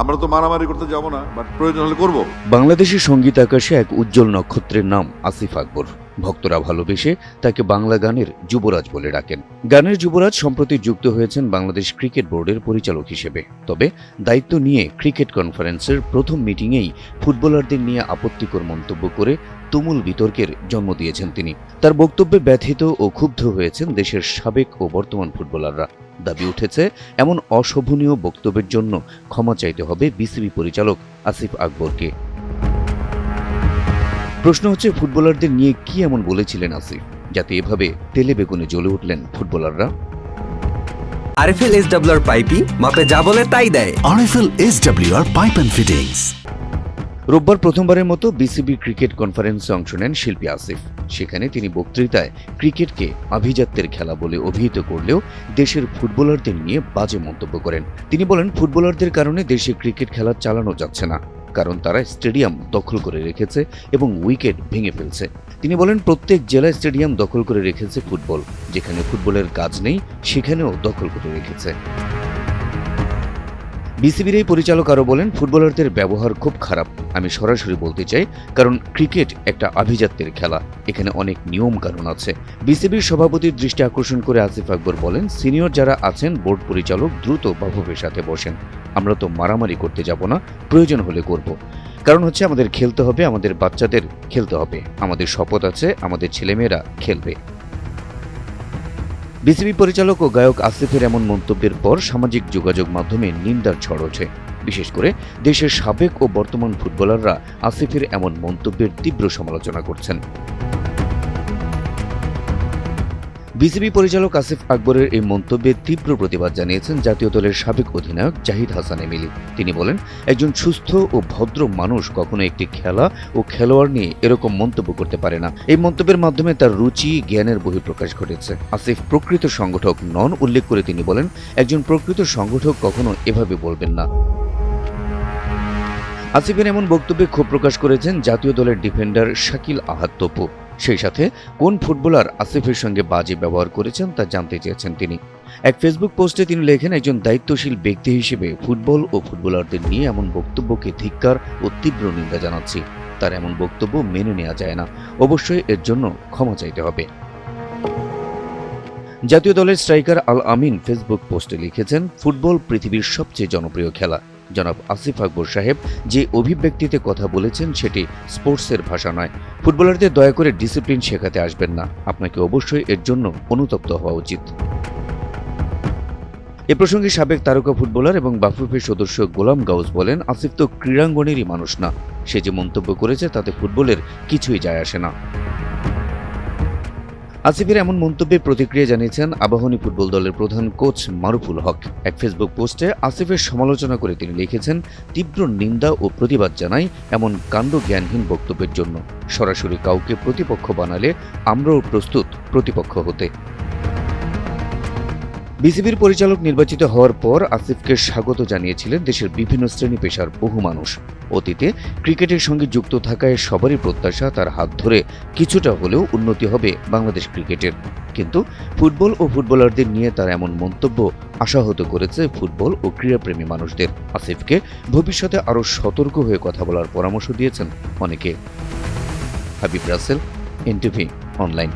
আমরা তো মারামারি করতে যাব না বাট প্রয়োজন হলে করব। বাংলাদেশের সংগীত আকাশে এক উজ্জ্বল নক্ষত্রের নাম আসিফ আকবর। ভক্তরা ভালোবেসে তাকে বাংলা গানের যুবরাজ বলে ডাকেন। গানের যুবরাজ সম্প্রতি যুক্ত হয়েছেন বাংলাদেশ ক্রিকেট বোর্ডের পরিচালক হিসেবে। তবে দায়িত্ব নিয়ে ক্রিকেট কনফারেন্সের প্রথম মিটিংয়েই ফুটবলারদের নিয়ে আপত্তিকর মন্তব্য করে তুমুল বিতর্কের জন্ম দিয়েছেন তিনি। তার বক্তব্যে ব্যথিত ও ক্ষুব্ধ হয়েছেন দেশের সাবেক ও বর্তমান ফুটবলাররা। দাবি উঠেছে এমন অশোভনীয় বক্তব্যের জন্য ক্ষমা চাইতে হবে বিসিবি পরিচালক আসিফ আকবরকে। প্রশ্ন হচ্ছে ফুটবলারদের নিয়ে কি এমন বলেছিলেন আসিফ যাতে এভাবে তেলে বেগুনে জ্বলে উঠলেন ফুটবলাররা? আরএফএল এস ডাব্লিউআর পাইপি মাপে যা বলে তাই দেয়। RFL SWR পাইপ and Fittings. রোববার প্রথমবারের মতো বিসিবি ক্রিকেট কনফারেন্সে অংশ নেন শিল্পী আসিফ। সেখানে তিনি বক্তৃতায় ক্রিকেটকে আভিজাত্যের খেলা বলে অভিহিত করলেও দেশের ফুটবলারদের নিয়ে বাজে মন্তব্য করেন। তিনি বলেন, ফুটবলারদের কারণে দেশে ক্রিকেট খেলা চালানো যাচ্ছে না, কারণ তারা স্টেডিয়াম দখল করে রেখেছে এবং উইকেট ভেঙে ফেলছে। তিনি বলেন, প্রত্যেক জেলায় স্টেডিয়াম দখল করে রেখেছে ফুটবল, যেখানে ফুটবলের কাজ নেই, সেখানেও দখল করে রেখেছে। বিসিবির এই পরিচালক আরও বলেন, ফুটবলারদের ব্যবহার খুব খারাপ। আমি সরাসরি বলতে চাই, কারণ ক্রিকেট একটা আভিজাত্যের খেলা। এখানে অনেক নিয়ম কানুন আছে। বিসিবির সভাপতির দৃষ্টি আকর্ষণ করে আসিফ আকবর বলেন, সিনিয়র যারা আছেন, বোর্ড পরিচালক দ্রুত বাফুফের সাথে বসেন। আমরা তো মারামারি করতে যাব না, প্রয়োজন হলে করব। কারণ হচ্ছে আমাদের খেলতে হবে, আমাদের বাচ্চাদের খেলতে হবে। আমাদের শপথ আছে, আমাদের ছেলেমেয়েরা খেলবে। বিসিবি পরিচালক ও গায়ক আসিফের এমন মন্তব্যের পর সামাজিক যোগাযোগ মাধ্যমে নিন্দার ঝড় ওঠে বিশেষ করে দেশের সাবেক ও বর্তমান ফুটবলাররা আসিফের এমন মন্তব্যের তীব্র সমালোচনা করছেন। বিসিবি পরিচালক আসিফ আকবরের এই মন্তব্যে তীব্র প্রতিবাদ জানিয়েছেন জাতীয় দলের সাবেক অধিনায়ক জাহিদ হাসান এমিলি তিনি বলেন, একজন সুস্থ ও ভদ্র মানুষ কখনো একটি খেলা ও খেলোয়াড় নিয়ে এরকম মন্তব্য করতে পারে না। এই মন্তব্যের মাধ্যমে তার রুচি, জ্ঞানের বহিঃপ্রকাশ ঘটেছে। আসিফ প্রকৃত সংগঠক নন, উল্লেখ করে তিনি বলেন, একজন প্রকৃত সংগঠক কখনো এভাবে বলবেন না। আসিফের এমন বক্তব্যে ক্ষোভ প্রকাশ করেছেন জাতীয় দলের ডিফেন্ডার শাকিল আহাদ তপু। সেই সাথে কোন ফুটবলার আসিফের সঙ্গে বাজে ব্যবহার করেছেন তা জানতে চেয়েছেন তিনি। এক ফেসবুক পোস্টে তিনি লেখেন, একজন দায়িত্বশীল ব্যক্তি হিসেবে ফুটবল ও ফুটবলারদের নিয়ে এমন বক্তব্যকে ধিক্কার ও তীব্র নিন্দা জানাচ্ছি। তার এমন বক্তব্য মেনে নেওয়া যায় না। অবশ্যই এর জন্য ক্ষমা চাইতে হবে। জাতীয় দলের স্ট্রাইকার আল আমিন ফেসবুক পোস্টে লিখেছেন, ফুটবল পৃথিবীর সবচেয়ে জনপ্রিয় খেলা। জনাব আসিফ আকবর সাহেব যে অভিব্যক্তিতে কথা বলেছেন সেটি স্পোর্টসের ভাষা নয়। ফুটবলারদের দয়া করে ডিসিপ্লিন শেখাতে আসবেন না। আপনাকে অবশ্যই এর জন্য অনুতপ্ত হওয়া উচিত। এ প্রসঙ্গে সাবেক তারকা ফুটবলার এবং বাফুফের সদস্য গোলাম গাউস বলেন, আসিফ তো ক্রীড়াঙ্গনেরই মানুষ না। সে যে মন্তব্য করেছে তাতে ফুটবলের কিছুই যায় আসে না। আসিফের এমন মন্তব্যে প্রতিক্রিয়া জানিয়েছেন আবাহনী ফুটবল দলের প্রধান কোচ মারুফুল হক। এক ফেসবুক পোস্টে আসিফের সমালোচনা করে তিনি লিখেছেন, তীব্র নিন্দা ও প্রতিবাদ জানাই এমন কাণ্ড জ্ঞানহীন বক্তব্যের জন্য। সরাসরি কাউকে প্রতিপক্ষ বানালে আমরাও প্রস্তুত প্রতিপক্ষ হতে। বিসিবির পরিচালক নির্বাচিত হওয়ার পর আসিফকে স্বাগত জানিয়েছিলেন দেশের বিভিন্ন শ্রেণি পেশার বহু মানুষ। অতীতে ক্রিকেটের সঙ্গে যুক্ত থাকায় সবারই প্রত্যাশা তার হাত ধরে কিছুটা হলেও উন্নতি হবে বাংলাদেশ ক্রিকেটের। কিন্তু ফুটবল ও ফুটবলারদের নিয়ে তার এমন মন্তব্য আশাহত করেছে ফুটবল ও ক্রীড়াপ্রেমী মানুষদের। আসিফকে ভবিষ্যতে আরও সতর্ক হয়ে কথা বলার পরামর্শ দিয়েছেন অনেকে। Habib Rasel, NTV, online.